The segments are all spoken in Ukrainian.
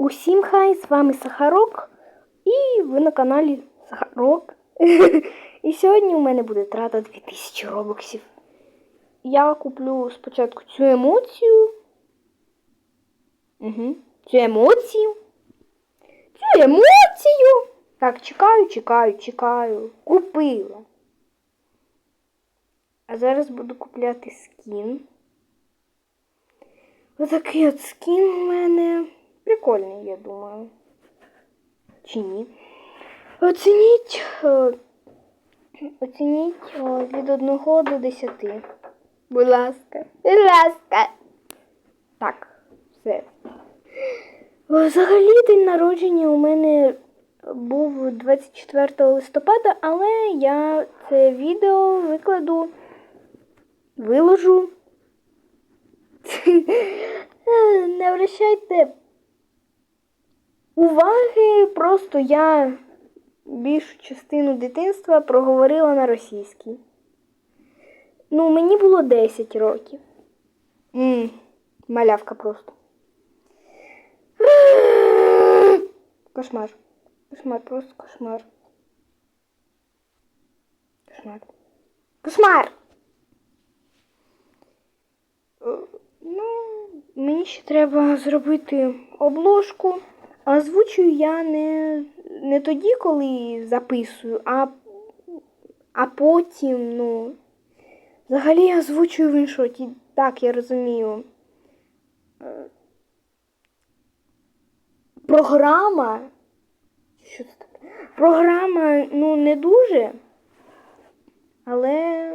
Усім хай, з вами Сахарок, і ви на каналі Сахарок. І сьогодні у мене буде трата 2000 робоксів. Я куплю спочатку цю емоцію. Угу. Цю емоцію. Цю емоцію. Так, чекаю, чекаю, чекаю. Купила. А зараз буду купляти скін. Отакий от скін у мене. Прикольний, я думаю. Чи ні? Оцініть. е, Оцініть е, від 1 до 10. Будь ласка. Будь ласка. Так, все. Взагалі день народження у мене був 24 листопада, але я це відео викладу, виложу. Не обращайте уваги, просто я більшу частину дитинства проговорила на російській. Ну, мені було 10 років. м малявка просто. Кошмар. Кошмар, просто кошмар. Кошмар. Кошмар! Е, Ну, мені ще треба зробити обложку. Озвучую я не, не тоді, коли записую, а, а потім, ну. Взагалі я озвучую в іншоті. Так, я розумію. Е, Програма. Що це таке? Програма, ну, не дуже. Але.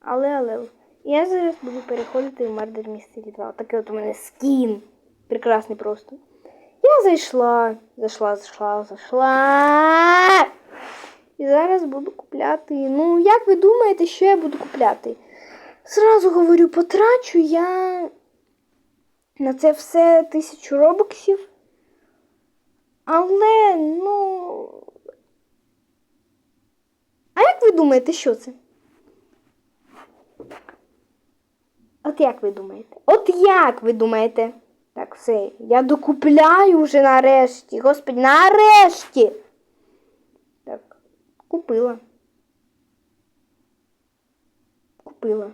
Але, але. Я зараз буду переходити в Murder Mystery 2. Такий от у мене скін. Прекрасний просто. Я зайшла, зайшла, зайшла, зайшла. І зараз буду купляти. Ну, як ви думаєте, що я буду купляти? Зразу говорю, потрачу я на це все тисячу робоксів. Але, ну. А як ви думаєте, що це? От як ви думаєте? От як ви думаєте? Так, все, я докупляю вже нарешті. Господи, нарешті. Так, купила. Купила.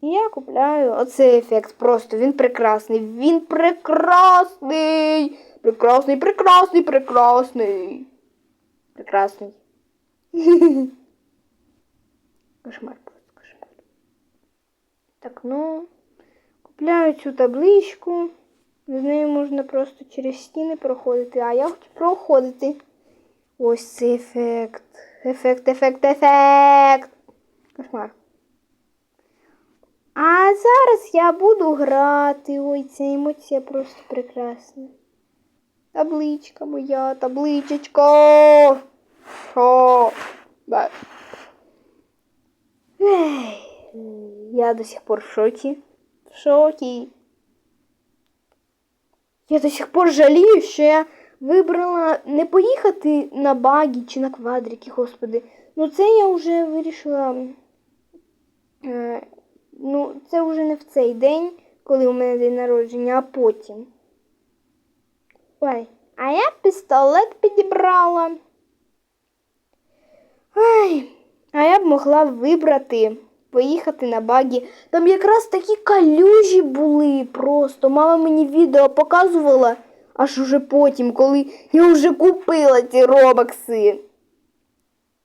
І я купляю оцей ефект просто. Він прекрасний. Він прекрасний. Прекрасний, прекрасний, прекрасний. Прекрасний. Кошмар просто кошмар. Так, ну, купляю цю табличку. З нею можна просто через стіни проходити, а я хочу проходити. Ось цей ефект. Ефект, ефект, ефект. Кошмар. А зараз я буду грати. Ой, ця емоція просто прекрасна. Табличка моя, табличечка. Що? Ба. Ей, я до сих пор в шокі. В шокі. Я до сих пор жалію, що я вибрала не поїхати на багі чи на квадрики, господи. Ну це я вже вирішила. Е, ну, це вже не в цей день, коли у мене день народження, а потім. Ой, а я пістолет підібрала. Ай, а я б могла вибрати, поїхати на багі. Там якраз такі калюжі були просто. Мама мені відео показувала аж уже потім, коли я вже купила ці робокси.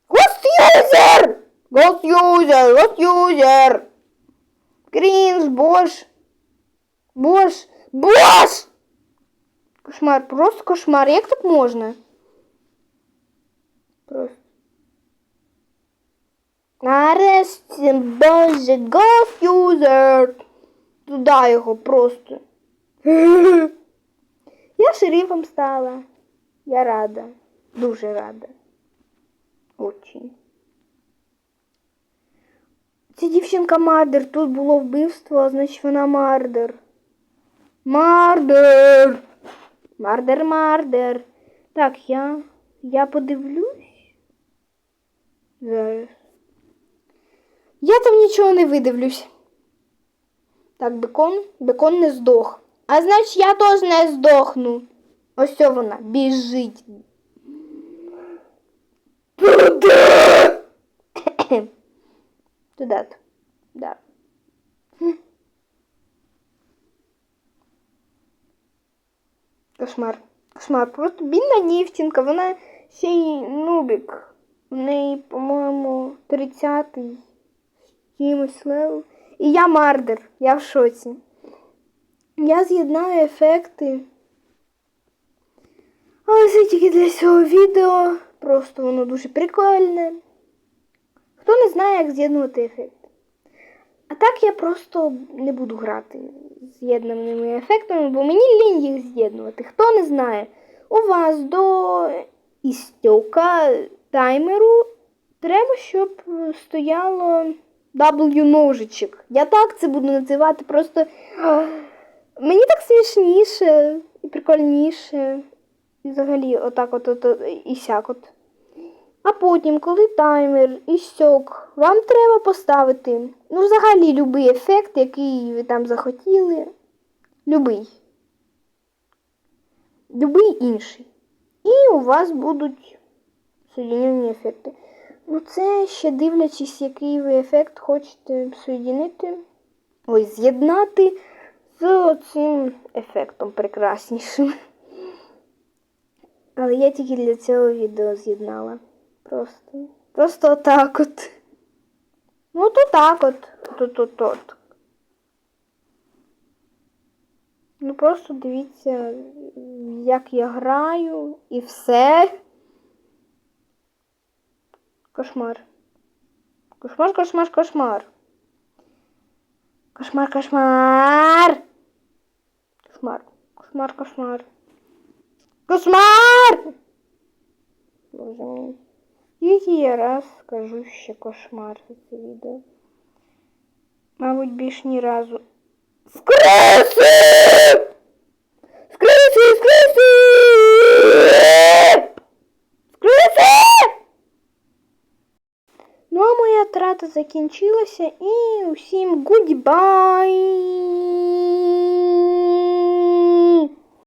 Гостюзер! Гостюзер! Гостюзер! Крінж, бош! Бош! Бош! Кошмар, просто кошмар. Як так можна? Просто. Нарешті, боже, гофюзер. Туди його просто. Я шерифом стала. Я рада. Дуже рада. Очень. Ця дівчинка Мардер. Тут було вбивство, значить вона Мардер. Мардер. Мардер, Мардер. Так, я. Я подивлюсь. Зараз. Я там нічого не видивлюсь. Так, бекон. Бекон не здох. А значить я теж не здохну. Ось вона біжить. Туди! Туди. Да. Кошмар. Кошмар. Просто бідна дівчинка, вона ще й нубік. В неї, по-моєму, 30-й з чимось левел. І я мардер, я в шоці. Я з'єднаю ефекти. Але це тільки для цього відео. Просто воно дуже прикольне. Хто не знає, як з'єднувати ефекти. А так я просто не буду грати з з'єднаними ефектами, бо мені лінь їх з'єднувати. Хто не знає, у вас до істьока таймеру треба, щоб стояло W ножичок. Я так це буду називати, просто мені так смішніше і прикольніше. І взагалі, отак от, от, от і сяк от. А потім, коли таймер і сьок, вам треба поставити, ну, взагалі, любий ефект, який ви там захотіли. Любий. Любий інший. І у вас будуть соєдинені ефекти. Ну, це ще дивлячись, який ви ефект хочете соєдинити. Ой, з'єднати з цим ефектом прекраснішим. Але я тільки для цього відео з'єднала. Просто. Просто отак от. Ну, то так от. Тут от от. Ну просто дивіться, як я граю і все. Кошмар. Кошмар, кошмар, кошмар. Кошмар, кошмар. Кошмар, кошмар, кошмар. Кошмар! Боже мій. Який я раз скажу ще кошмар за це відео. Мабуть, більш ні разу. Скриси! Скриси! Скриси! А моя трата закінчилася і усім гудбай!